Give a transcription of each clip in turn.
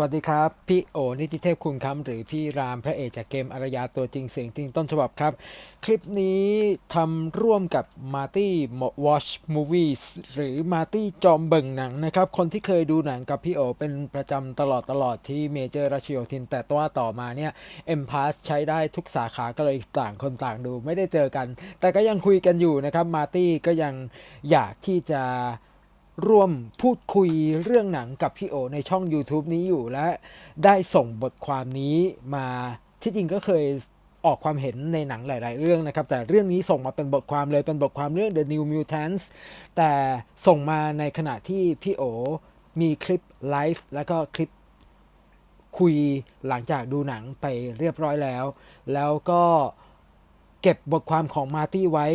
วัสดีครับ พี่โอนิติเทพคุณครับหรือพี่รามพระเอกจากเกมอารยาตัวจริงเสียงจริงต้นฉบับครับ คลิปนี้ทำร่วมกับ Marty Watch Movies หรือ Marty จอมเบิ่งหนังนะครับ คนที่เคยดูหนังกับพี่โอเป็นประจำตลอดตลอดที่เมเจอร์รัชโยธิน แต่ว่าต่อมาเนี่ย M Pass ใช้ได้ทุกสาขาก็เลยต่างคนต่างดูไม่ได้เจอกัน แต่ก็ยังคุยกันอยู่นะครับมาร์ตี้ก็ยังอยากที่จะ ร่วมพูดคุยเรื่องหนังกับพี่โอในช่อง YouTube นี้อยู่และได้ส่งบทความนี้มาที่จริงก็เคยออกความเห็นในหนังหลาย ๆ เรื่องนะครับ แต่เรื่องนี้ส่งมาเป็นบทความเลยเป็นบทความเรื่อง The New Mutants แต่ส่งมาในขณะที่พี่โอมีคลิปไลฟ์แล้วก็คลิปคุยหลังจากดูหนังไปเรียบร้อยแล้ว แล้วก็เก็บบทความของมาร์ตี้ไว้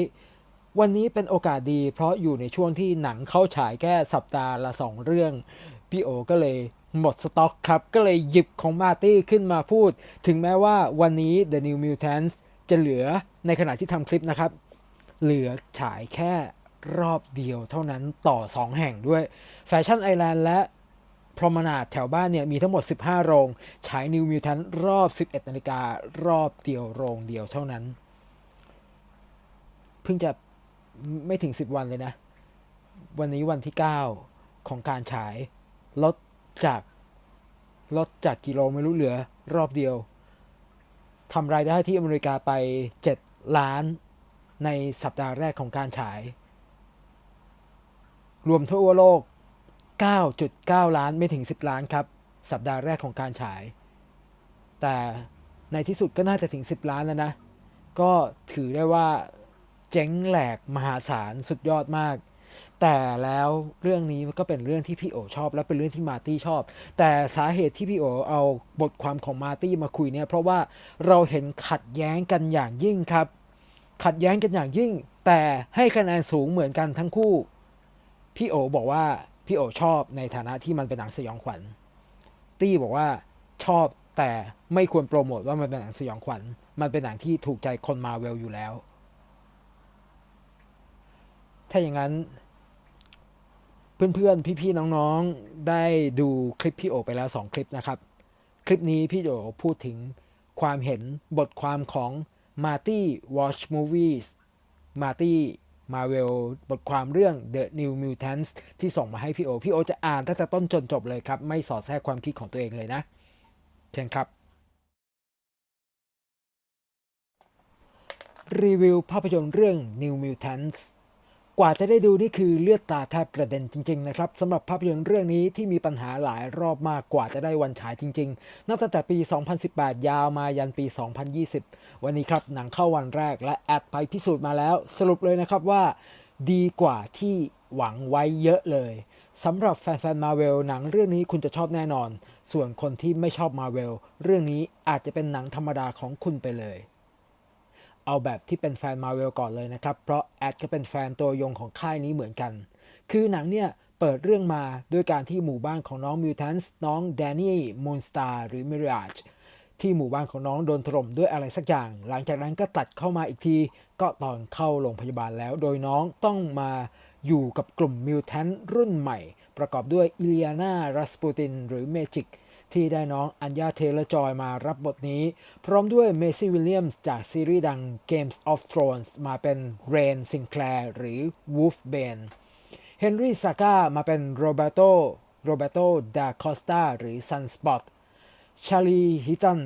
วันนี้เป็นโอกาสดี เพราะอยู่ในช่วงที่หนังเข้าฉายแค่สัปดาห์ละสองเรื่อง พี่โอก็เลยหมดสต็อกครับ ก็เลยหยิบของมาตี้ขึ้นมาพูด ถึงแม้ว่าวันนี้ The New Mutants จะเหลือในขณะที่ทำคลิปนะครับ เหลือฉายแค่รอบเดียวเท่านั้นต่อ 2 แห่งด้วยแฟชั่นไอแลนด์และพรมนาดแถวบ้านเนี่ยมีทั้งหมด 15 โรง ฉาย New Mutant รอบ 11 นาฬิการอบเดียวโรงเดียวเท่านั้น เพิ่งจะ ไม่ถึง 10 วันเลยนะ วันนี้วันที่ 9 ของการฉายลดจากลดจากกิโลไม่รู้เหลือรอบเดียวทำรายได้ที่อเมริกาไป 7 ล้านในสัปดาห์แรกของการฉาย รวมทั่วโลก 9.9 ล้านไม่ถึง 10 ล้านครับ สัปดาห์แรกของการฉาย แต่ในที่สุดก็น่าจะถึง 10 ล้านแล้วนะ ก็ถือได้ว่า เจ๊งแหลกมหาศาลสุดยอดมาก แต่แล้วเรื่องนี้มันก็เป็นเรื่องที่พี่โอชอบ และเป็นเรื่องที่มาตี้ชอบ แต่สาเหตุที่พี่โอเอาบทความของมาตี้มาคุยเนี่ยเพราะว่าเราเห็นขัดแย้งกันอย่างยิ่งครับ ขัดแย้งกันอย่างยิ่ง แต่ให้คะแนนสูงเหมือนกันทั้งคู่พี่โอบอกว่าพี่โอชอบในฐานะที่มันเป็นหนังสยองขวัญ ตี้บอกว่าชอบแต่ไม่ควรโปรโมทว่ามันเป็นหนังสยองขวัญ มันเป็นหนังที่ถูกใจคนมาเวลอยู่แล้ว ถ้าอย่างนั้น เพื่อนๆ พี่ๆ น้องๆ ได้ดูคลิปพี่โอไปแล้ว 2 คลิปนะครับ คลิปนี้พี่โอพูดถึงความเห็นบทความของ Marty Watch Movies Marty Marvel บทความเรื่อง The New Mutants ที่ส่งมาให้พี่โอ พี่โอจะอ่านตั้งแต่ต้นจนจบเลยครับ ไม่สอดแทรกความคิดของตัวเองเลยนะ เชิญครับ รีวิวภาพยนตร์เรื่อง New Mutants กว่าจะได้ดูนี่คือเลือดตาแทบกระเด็นจริงๆนะครับสำหรับภาพยนตร์เรื่องนี้ที่มีปัญหาหลายรอบมากกว่าจะได้วันฉายจริงๆ นับตั้งแต่ปี 2018 ยาวมายันปี 2020 วันนี้ครับหนังเข้าวันแรกและแอดไปพิสูจน์มาแล้ว สรุปเลยนะครับว่า ดีกว่าที่หวังไว้เยอะเลยสำหรับแฟนๆมาเวลหนังเรื่องนี้คุณจะชอบแน่นอน ส่วนคนที่ไม่ชอบมาเวลเรื่องนี้อาจจะเป็นหนังธรรมดาของคุณไปเลย เอาแบบที่เป็นแฟนมาเวลก่อนเลยนะครับ เพราะแอดก็เป็นแฟนตัวยงของค่ายนี้เหมือนกัน คือหนังเนี่ยเปิดเรื่องมาด้วยการที่หมู่บ้านของน้องมิวแทนส์น้องแดนนี่มูนสตาร์หรือมิริอาจที่หมู่บ้านของน้องโดนถล่มด้วยอะไรสักอย่าง หลังจากนั้นก็ตัดเข้ามาอีกที ก็ตอนเข้าโรงพยาบาลแล้ว โดยน้องต้องมาอยู่กับกลุ่มมิวแทนรุ่นใหม่ ประกอบด้วยอิเลียนารัสปูตินหรือเมจิก ที่ได้น้องอัญญาเทเลจอยมารับบทนี้ พร้อมด้วยเมซี่วิลเลียมส์จากซีรีส์ดัง Games of Thrones มาเป็นเรนซิงแคลร์หรือวูฟเบนเฮนรี่ซาก้ามาเป็นโรเบโตโรเบโตดาคอสตาหรือซันสปอตชาลีฮิตัน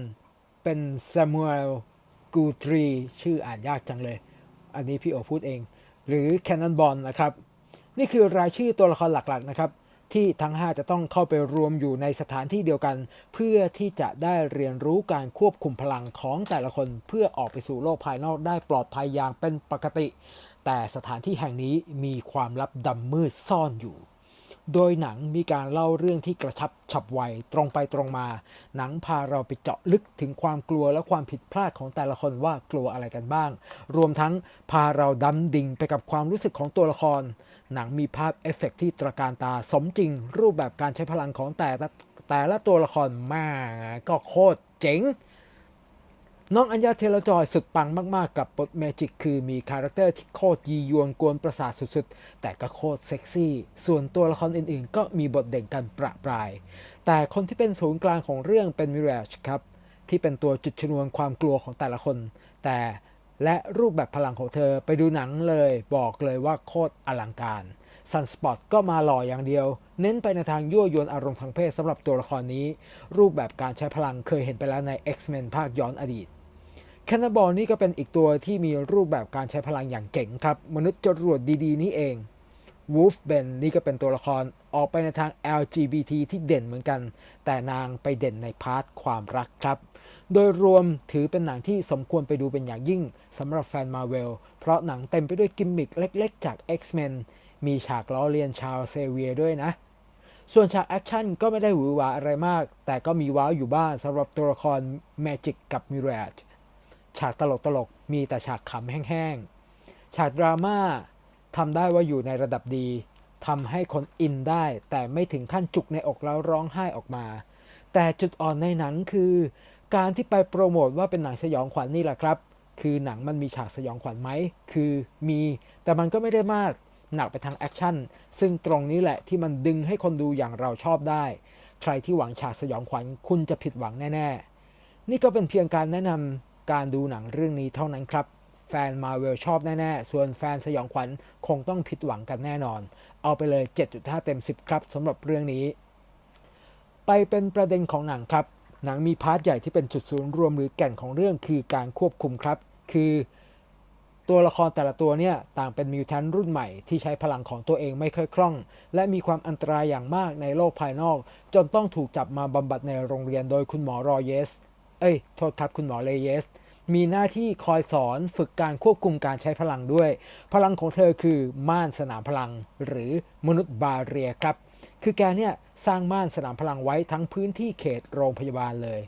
เป็นซามูเอลกูทรีชื่ออ่านยากจังเลย อันนี้พี่โอพูดเอง หรือแคนนอนบอลนะครับ นี่คือรายชื่อตัวละครหลักๆนะครับ ที่ทั้ง 5 จะต้องเข้าไปรวมอยู่ในสถานที่เดียวกัน เพื่อที่จะได้เรียนรู้การควบคุมพลังของแต่ละคน เพื่อออกไปสู่โลกภายนอกได้ปลอดภัยอย่างเป็นปกติ แต่สถานที่แห่งนี้มีความลับดำมืดซ่อนอยู่ โดยหนังมีการเล่าเรื่องที่กระชับฉับไวตรงไปตรงมา หนังพาเราไปเจาะลึกถึงความกลัวและความผิดพลาดของแต่ละคนว่ากลัวอะไรกันบ้าง รวมทั้งพาเราดำดิ่งไปกับความรู้สึกของตัวละคร หนังมีภาพเอฟเฟกต์ที่ตระการตาสมจริง รูปแบบการใช้พลังของแต่ละแต่ละตัวละครมาก็โคตรเจ๋ง น้องอัญญาเทเลจอยสุดปังมากๆกับบทเมจิกคือมีคาแรคเตอร์ที่โคตรยียวนกวนประสาทสุดๆ แต่ก็โคตรเซ็กซี่ ส่วนตัวละครอื่นๆ ก็มีบทเด่นกันประปราย แต่คนที่เป็นศูนย์กลางของเรื่องเป็นมิเรชครับ ที่เป็นตัวจุดชนวนความกลัวของแต่ละคน แต่และรูปแบบพลังของเธอไปดูหนังเลยบอกเลยว่าโคตรอลังการซันสปอตก็มาหล่ออย่างเดียว เน้นไปในทางยั่วยวนอารมณ์ทางเพศสำหรับตัวละครนี้ รูปแบบการใช้พลังเคยเห็นไปแล้วใน X-Men ภาคย้อนอดีต แคนนบอลนี่ก็เป็นอีกตัวที่มีรูปแบบการใช้พลังอย่างเก่งครับ มนุษย์จรวดดีๆ นี่เองวูฟเบนนี่ก็เป็นตัวละครออกไปในทาง LGBT ที่เด่นเหมือนกัน แต่นางไปเด่นในพาร์ทความรักครับ โดยรวมถือเป็นหนังที่สมควรไปดูเป็นอย่างยิ่งสำหรับแฟนมาเวล เพราะหนังเต็มไปด้วยกิมมิคเล็กๆ จาก X-Men มีฉากล้อเลียนชาวเซเวียด้วยนะ ส่วนฉากแอคชั่นก็ไม่ได้หวือหวาอะไรมาก แต่ก็มีว้าวอยู่บ้างสำหรับตัวละครแมจิกกับมิราจ ฉากตลกตลกๆมีแต่ฉากขำแห้งๆ ฉากดราม่าทำได้ว่าอยู่ในระดับดีทำให้คนอินได้ แต่ไม่ถึงขั้นจุกในอกแล้วร้องไห้ออกมา แต่จุดอ่อนในหนังคือ การที่ไปโปรโมทว่าเป็นหนังสยองขวัญนนี่แหละครับ คือหนังมันมีฉากสยองขวัญไหม คือมี แต่มันก็ไม่ได้มาก หนักไปทางแอคชั่น ซึ่งตรงนี้แหละที่มันดึงให้คนดูอย่างเราชอบได้ ใครที่หวังฉากสยองขวัญคุณจะผิดหวังแน่ ๆ นี่ก็เป็นเพียงการแนะนำ การดูหนังเรื่องนี้เท่านั้นครับ แฟนมาเวลชอบแน่ ๆ ส่วนแฟนสยองขวัญคงต้องผิดหวังกันแน่นอน เอาไปเลย 7.5 เต็ม 10 ครับสำหรับเรื่องนี้ ไปเป็นประเด็นของหนังครับ หนังมีพาร์ทใหญ่ที่เป็นจุดศูนย์รวมหรือแก่นของเรื่องคือการควบคุมครับ คือตัวละครแต่ละตัวเนี่ยต่างเป็นมิวแทนรุ่นใหม่ที่ใช้พลังของตัวเองไม่ค่อยคล่อง และมีความอันตรายอย่างมากในโลกภายนอก จนต้องถูกจับมาบำบัดในโรงเรียนโดยคุณหมอรอเยส เอ้ยโทษครับคุณหมอเลเยส มีหน้าที่คอยสอนฝึกการควบคุมการใช้พลังด้วย พลังของเธอคือม่านสนามพลัง หรือมนุษย์บาเรียครับ คือแกเนี่ยสร้างม่านสนามพลังไว้ทั้งพื้นที่เขตโรงพยาบาลเลย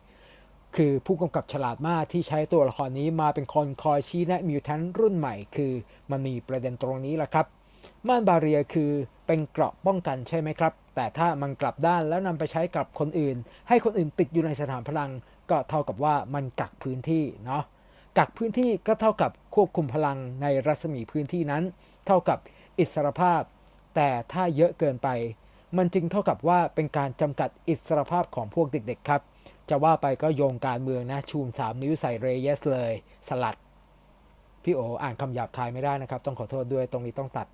คือผู้กำกับฉลาดมากที่ใช้ตัวละครนี้มาเป็นคนคอยชี้แนะมิวแทนรุ่นใหม่ คือมันมีประเด็นตรงนี้แหละครับม่านบาเรียคือเป็นเกราะป้องกันใช่ไหมครับ แต่ถ้ามันกลับด้านแล้วนำไปใช้กับคนอื่น ให้คนอื่นติดอยู่ในสถานพลัง ก็เท่ากับว่ามันกักพื้นที่เนาะกักพื้นที่ก็เท่ากับควบคุมพลังในรัศมีพื้นที่นั้น เท่ากับอิสรภาพ แต่ถ้าเยอะเกินไป มันจึงเท่ากับว่าเป็นการจำกัดอิสรภาพของพวกเด็กๆครับ จะว่าไปก็โยงการเมืองนะชูมสามนิ้วใส่เรเยสเลย สลัด พี่โออ่านคำหยาบคายไม่ได้นะครับ ต้องขอโทษด้วยตรงนี้ต้องตัด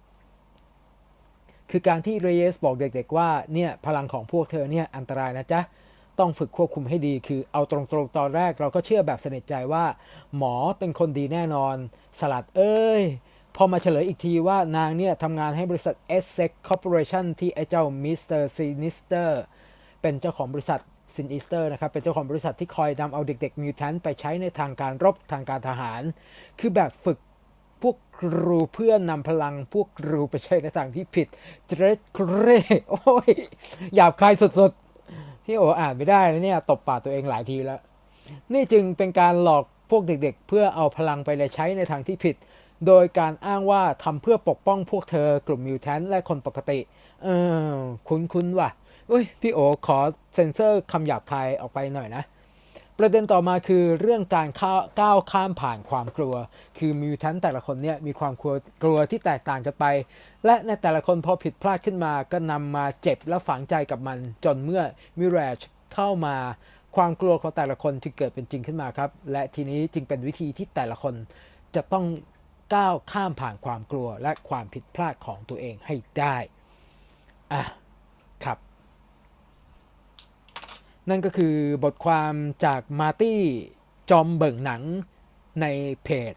คือการที่เรเยสบอกเด็ก ๆ ว่าเนี่ยพลังของพวกเธอเนี่ยอันตรายนะจ๊ะ ต้องฝึกควบคุมให้ดี คือเอาตรงๆตอนแรกเราก็เชื่อแบบสนิทใจว่า หมอเป็นคนดีแน่นอน สลัดเอ้ย พอมาเฉลยอีกทีว่านางเนี่ยทำงานให้บริษัท s s e c Corporation ที่ไอ้เจ้ามิสเตอร์ซินิสเตอร์เป็นเจ้าของบริษัทซินิสเตอร์นะครับ เป็นเจ้าของบริษัทที่คอยนำเอาเด็กๆมิวแทนไปใช้ในทางการรบทางการทหาร คือแบบฝึกพวกครูเพื่อนำพลังพวกครูไปใช้ในทางที่ผิดเจรดเกรโอ้ยหยาบคายสุดๆ พี่โออ่านไม่ได้นะเนี่ยตบปากตัวเองหลายทีแล้ว นี่จึงเป็นการหลอกพวกเด็กๆ เพื่อเอาพลังไปใช้ในทางที่ผิด โดยการอ้างว่าทำเพื่อปกป้องพวกเธอกลุ่มมิวแทนและคนปกติ เออคุ้นๆว่ะอุ้ยพี่โอขอเซ็นเซอร์คำหยาบคายออกไปหน่อยนะ ประเด็นต่อมาคือเรื่องการก้าวข้ามผ่านความกลัว คือมิวแทนแต่ละคนเนี่ยมีความกลัวกลัวที่แตกต่างกันไป และในแต่ละคนพอผิดพลาดขึ้นมา ก็นำมาเจ็บและฝังใจกับมัน จนเมื่อมิเรชเข้ามาความกลัวของแต่ละคนจึงเกิดเป็นจริงขึ้นมาครับ และทีนี้จึงเป็นวิธีที่แต่ละคนจะต้องก้าวข้ามผ่านความกลัวและความผิดพลาดของตัวเองให้ได้อะครับ นั่นก็คือบทความจากมาร์ตี้จอมเบิ่งหนังในเพจ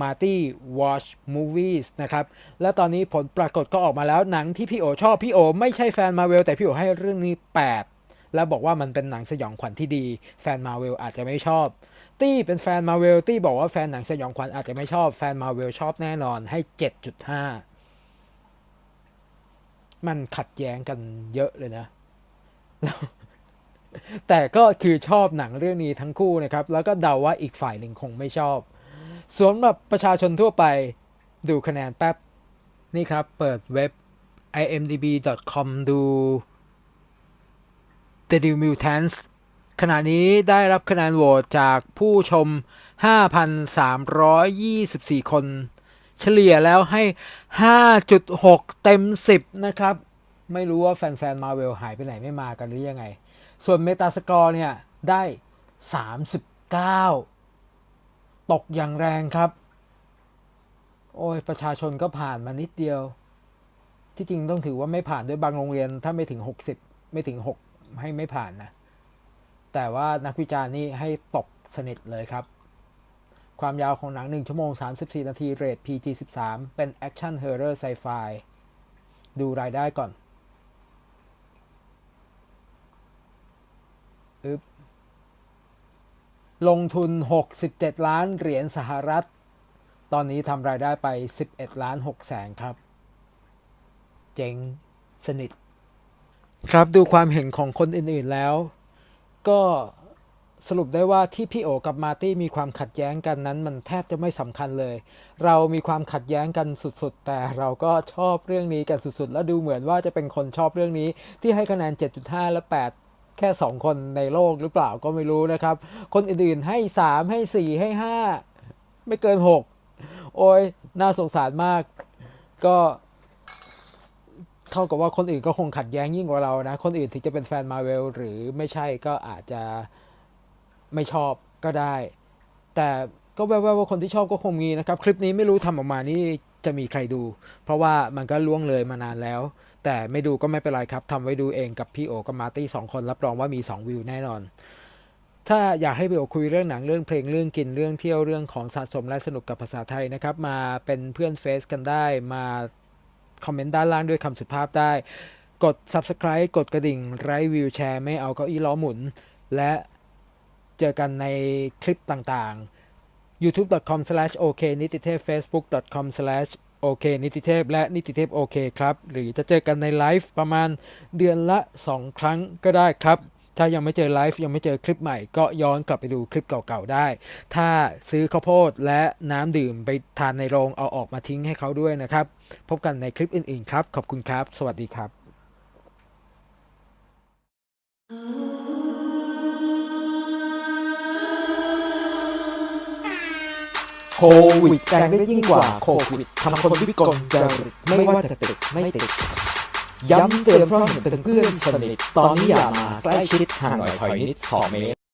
Marty Watch Movies นะครับ และตอนนี้ผลปรากฏก็ออกมาแล้วหนังที่พี่โอชอบ พี่โอไม่ใช่แฟนมาเวลแต่พี่โอให้เรื่องนี้ 8 แล้วบอกว่ามันเป็นหนังสยองขวัญที่ดี แฟนมาเวลอาจจะไม่ชอบ ตี้เป็นแฟนมาเวลตี้บอกว่าแฟนหนังสยองขวัญอาจจะไม่ชอบแฟนมาเวลชอบแน่นอนให้ 7.5 มันขัดแย้งกันเยอะเลยนะแล้ว แต่ก็คือชอบหนังเรื่องนี้ทั้งคู่นะครับ แล้วก็เดาว่าอีกฝ่ายหนึ่งคงไม่ชอบสำหรับประชาชนทั่วไปดูคะแนนแป๊บ นี่ครับ เปิดเว็บ imdb.com ดู The New Mutants ขณะนี้ได้รับคะแนนโหวตจากผู้ชม 5,324 คน เฉลี่ยแล้วให้ 5.6 เต็ม 10 นะครับ ไม่รู้ว่าแฟนๆ มาเวลหายไปไหนไม่มากันหรือยังไง ส่วนเมตาสกอร์เนี่ย ได้ 39 ตกอย่างแรงครับ โอ้ย ประชาชนก็ผ่านมานิดเดียว ที่จริงต้องถือว่าไม่ผ่านด้วยบางโรงเรียนถ้าไม่ถึง 60 ไม่ถึง 6 ให้ไม่ผ่านนะ แต่ว่านักวิจารณ์นี่ให้ตกสนิทเลยครับ ความยาวของหนัง 1 ชั่วโมง 34 นาที เรท PG 13 เป็นแอคชั่นเฮอร์เรอร์ไซไฟดูรายได้ก่อน อึบลงทุน 67 ล้านเหรียญสหรัฐ ตอนนี้ทำรายได้ไป 11 ล้าน6แสนครับ เจ๋งสนิท ครับดูความเห็นของคนอื่นๆแล้ว ก็สรุปได้ว่าที่พี่โอกับมาตี้มีความขัดแย้งกันนั้น มันแทบจะไม่สำคัญเลย เรามีความขัดแย้งกันสุดๆ แต่เราก็ชอบเรื่องนี้กันสุดๆ แล้วดูเหมือนว่าจะเป็นคนชอบเรื่องนี้ที่ให้คะแนน 7.5 และ 8 แค่ 2 คนในโลกหรือเปล่าก็ไม่รู้นะครับ คนอื่นๆให้ 3 ให้ 4 ให้ 5 ไม่เกิน 6 โอ้ยน่าสงสารมาก ก็เท่ากับว่าคนอื่นก็คงขัดแย้งยิ่งกว่าเรานะ คนอื่นถึงจะเป็นแฟนมาเวลหรือไม่ใช่ก็อาจจะไม่ชอบก็ได้ แต่ก็แววๆว่าคนที่ชอบก็คงมีนะครับ คลิปนี้ไม่รู้ทำออกมานี่ จะมีใครดู เพราะว่ามันก็ล่วงเลยมานานแล้ว แต่ไม่ดูก็ไม่เป็นไรครับทำไว้ดูเองกับพี่โอกับมาร์ตี้สองคนรับรองว่ามี 2 วิวแน่นอน ถ้าอยากให้พี่โอคุยเรื่องหนังเรื่องเพลงเรื่องกินเรื่องเที่ยวเรื่องของสะสมและสนุกกับภาษาไทยนะครับมาเป็นเพื่อนเฟซกันได้มาคอมเมนต์ด้านล่างด้วยคำสุภาพได้ กด subscribe กดกระดิ่งไร้วิวแชร์ไม่เอาเก้าอี้ล้อหมุน และเจอกันในคลิปต่างๆ youtube.com/ok นิติเทพ facebook.com/ok นิติเทพและนิติเทพโอเคครับ หรือจะเจอกันในไลฟ์ประมาณเดือนละ 2 ครั้งก็ได้ครับ ถ้ายังไม่เจอไลฟ์ยังไม่เจอคลิปใหม่ก็ย้อนกลับไปดูคลิปเก่าๆได้ ถ้าซื้อข้าวโพดและน้ำดื่มไปทานในโรงเอาออกมาทิ้งให้เขาด้วยนะครับ พบกันในคลิปอื่นๆครับ ขอบคุณครับ สวัสดีครับ โควิดแรงได้ยิ่งกว่าโควิดทำคนวิกลจริตไม่ว่าจะติดไม่ติด ย้ำเตือนเพราะเห็นเป็นเพื่อนสนิท ตอนนี้อย่ามาใกล้ชิดห่างหน่อยถอยนิดสองเมตร